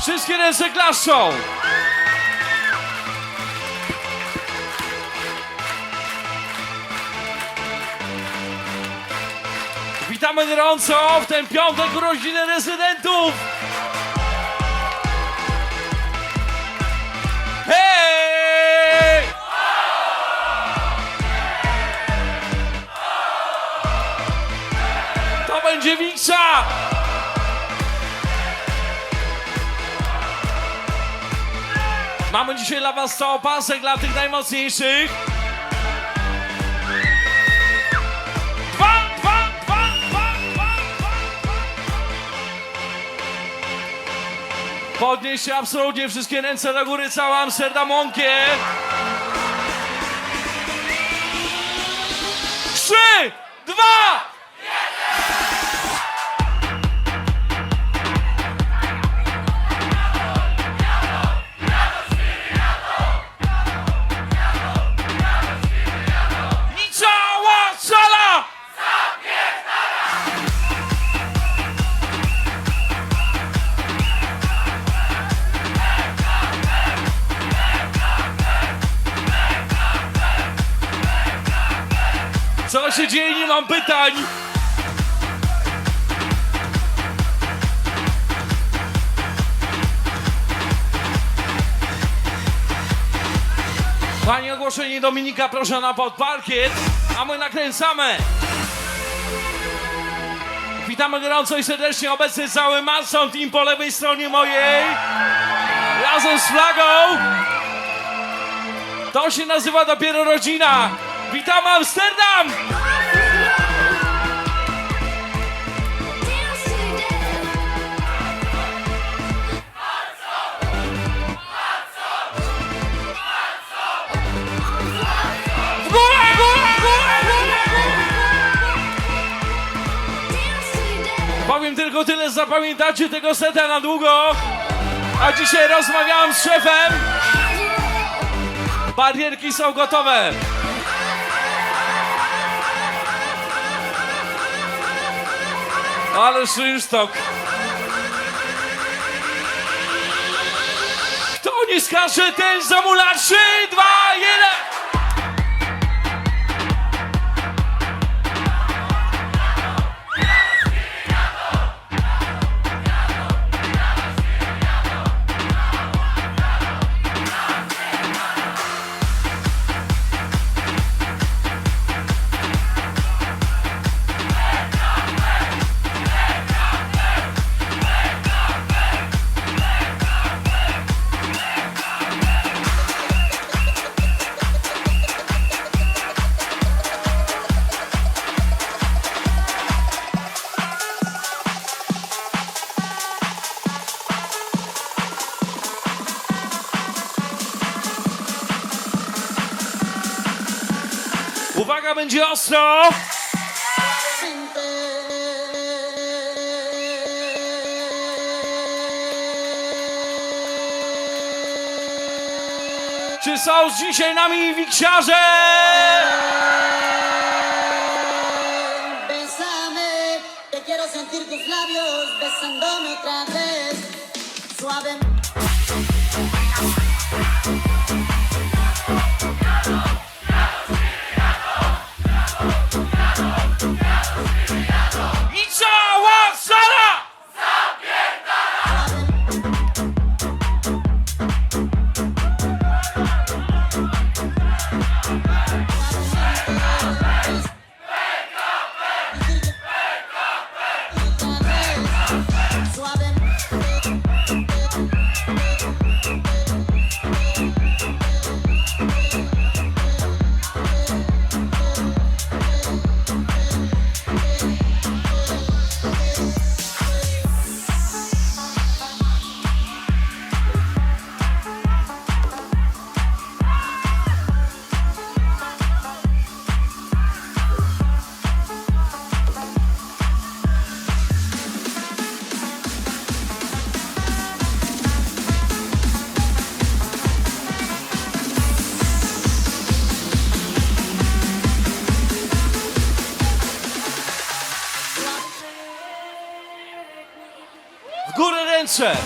Wszystkie ręce klaszczą! Witamy gorąco w ten piątek urodziny rezydentów! Hej! To będzie Wiksa! Mamy dzisiaj dla was całopasek dla tych najmocniejszych. Dwa, dwa, dwa, dwa, dwa, dwa. Podnieście absolutnie wszystkie ręce do góry, całe Amsterdam łąkie. Trzy, dwa, mam pytań! Pani ogłoszenie Dominika proszę na podparkiet, a my nakręcamy. Witamy gorąco i serdecznie obecny cały Mason Team po lewej stronie mojej. Razem z flagą. To się nazywa dopiero rodzina. Witamy Amsterdam! Tyle, zapamiętacie tego seta na długo. A dzisiaj rozmawiałem z szefem. Barierki są gotowe. Ale szynsztok. Kto nie skaże, ten zamula 3, 2, 1. Ostro. Czy są dzisiaj nami wiksiarze? Quiero sentir tus labios besándome otra vez. Jeszcze!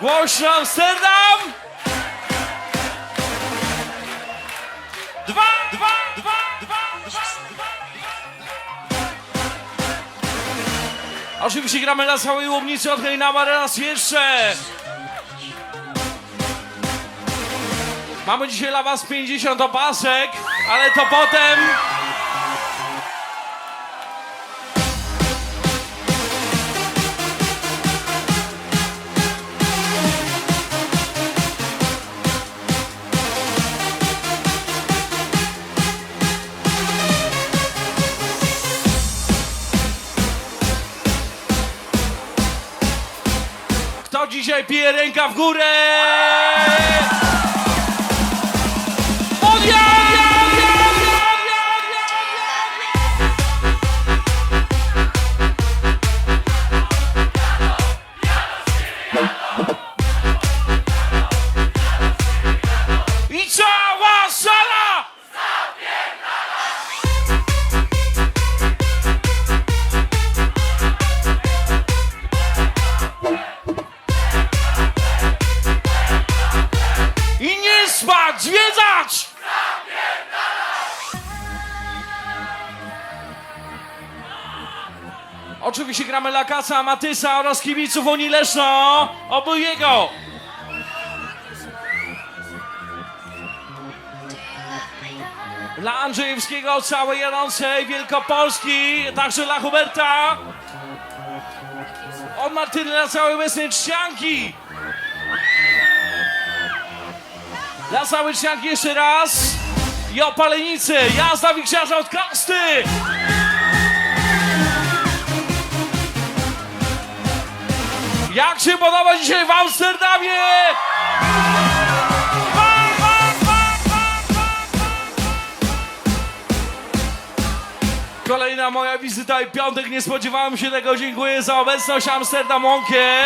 Głośno Amsterdam! Dwa, dwa, dwa, dwa, dwa, dwa. Oczywiście gramy na całej łomnicy od Hejnama raz jeszcze. Mamy dzisiaj dla Was 50 opasek, ale to potem... Pije ręka w górę? Lakasa, Matysa oraz kibiców Unii Leszno. Obu jego. Dla Andrzejewskiego, całej jadącej Wielkopolski, także dla Huberta. Od Martyny na całej obecnej czcianki. Dla całej czcianki jeszcze raz. I opalenicy, jazda wikciarza od kasty. Jak się podoba dzisiaj w Amsterdamie? Kolejna moja wizyta i piątek, nie spodziewałem się tego. Dziękuję za obecność Amsterdam Łąkie.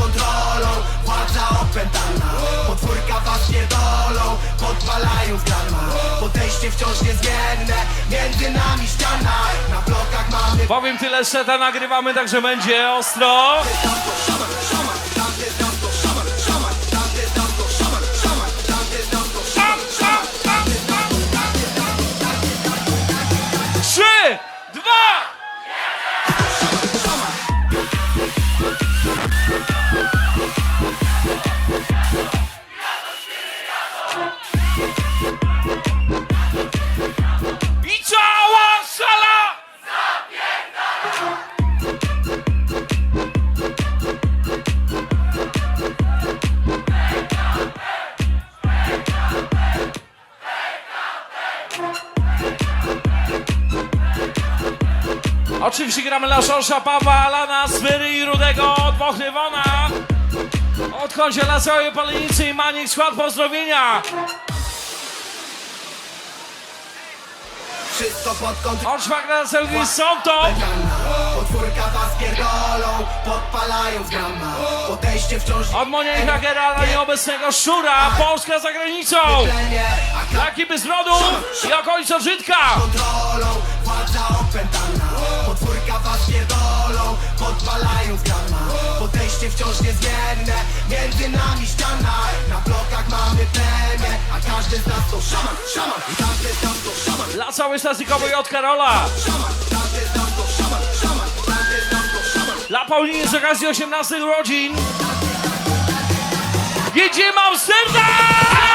Kontrolą, władza opętana. Podwórka was w grama. Podejście wciąż niezmienne, między nami ściana. Na blokach mamy Powiem tyle, seta nagrywamy, także będzie ostro. Dla Szosza, Pawła, Alana, Swyry i Rudego od Wochnywona. Od końca dla całej palenicy i Maniek skład pozdrowienia. Wszystko pod kontrolą Od Szmagra Selgi są to. Podwórka was pierdolą, podpalają z grama Podejście wciąż Od Monia Hagera na nieobecnego Szura, Polska za granicą. Taki bez rodu i okolic Żydka. kontrolą, władza opętana z grama Podejście wciąż niezmienne, między nami ściana Na blokach mamy plemię, a każdy z nas to szaman, szaman I każdy z nas to szaman, Dla całej stacykowej od Karola. szaman Każdy z nas to szaman, szaman Każdy z nas to szaman Dla Pauliny z okazji 18 urodzin. Jedziemy Amsterdam!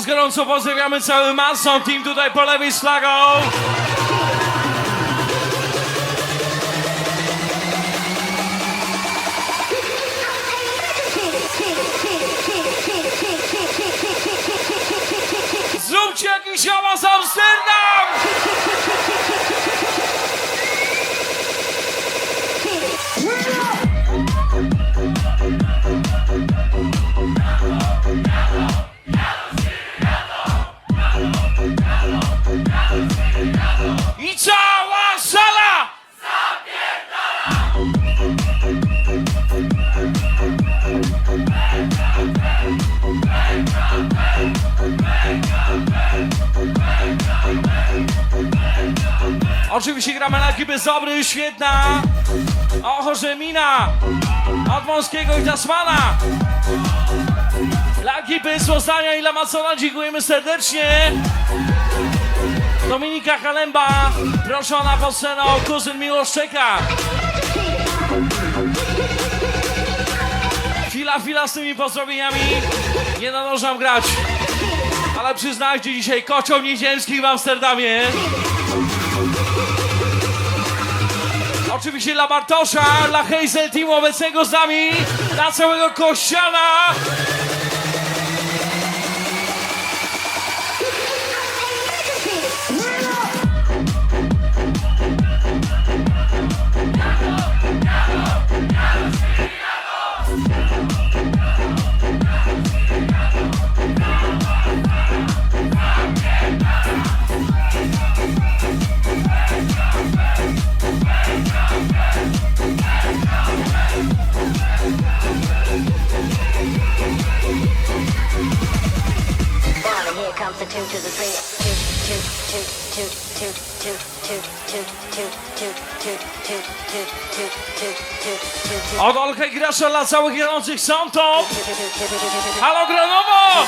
Raz gorąco pozdrawiamy cały Manson Team tutaj po lewej z flagą. Oczywiście gramy na ekipy Zobry, świetna! Oho, że mina! Od Wąskiego i Tasmana! Dla ekipy z Poznania i Lamacona dziękujemy serdecznie! Dominika Kalemba, proszona pod sceną, kuzyn Miłosz czeka. Chwila, chwila z tymi pozdrowieniami. Nie nadążam grać. Ale przyznajcie dzisiaj kocioł nieziemski w Amsterdamie. Oczywiście dla Bartosza, dla Hazel Team obecnego z nami, dla całego Kościana. Piosenkę grasza dla całych grających są to... Halo Granowo!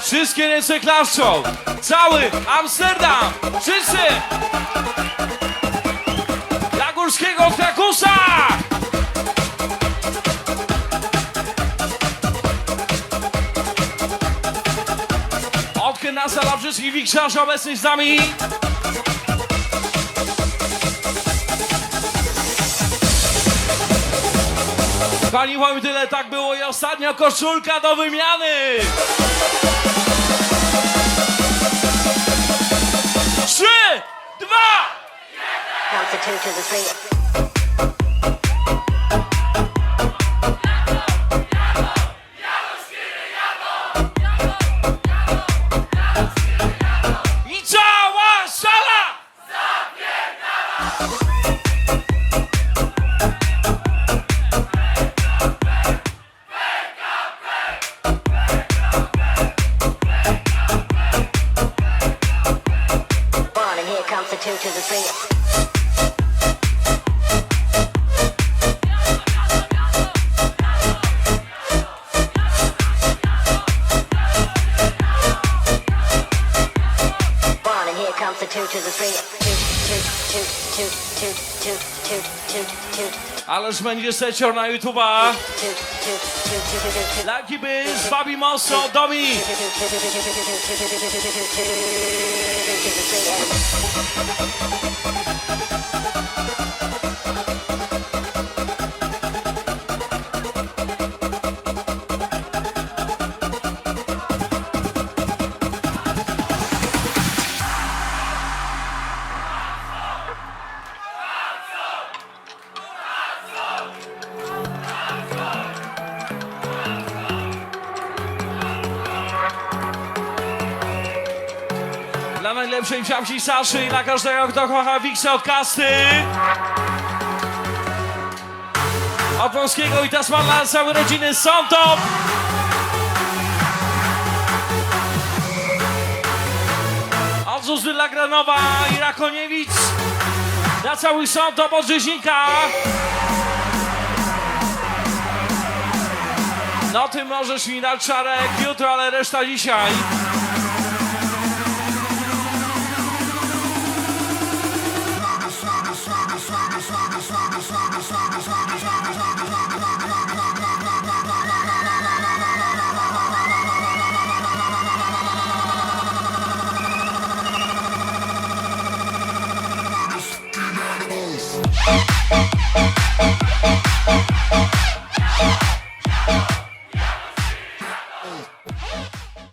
Wszystkie ręce klaszczą! Cały Amsterdam! Wszyscy! Dla Górskiego Krakusa! Nas dla wszystkich wiksarzy obecnych z nami! Pani powiem tyle, tak było i ostatnia koszulka do wymiany! Trzy, dwa, comes say it. Ależ będzie secior na YouTube'a. Lucky Biz, Babi Mosso, Domi. Najlepszej psiamsi Saszy i dla każdego, kto kocha Wiksa od kasty. Od Wąskiego i Tasmana całe rodziny są top. Od Zuzy dla Granowa i Rakoniewic. Dla całych są top od Rzeźnika. No ty możesz mi dać czarek jutro, ale reszta dzisiaj.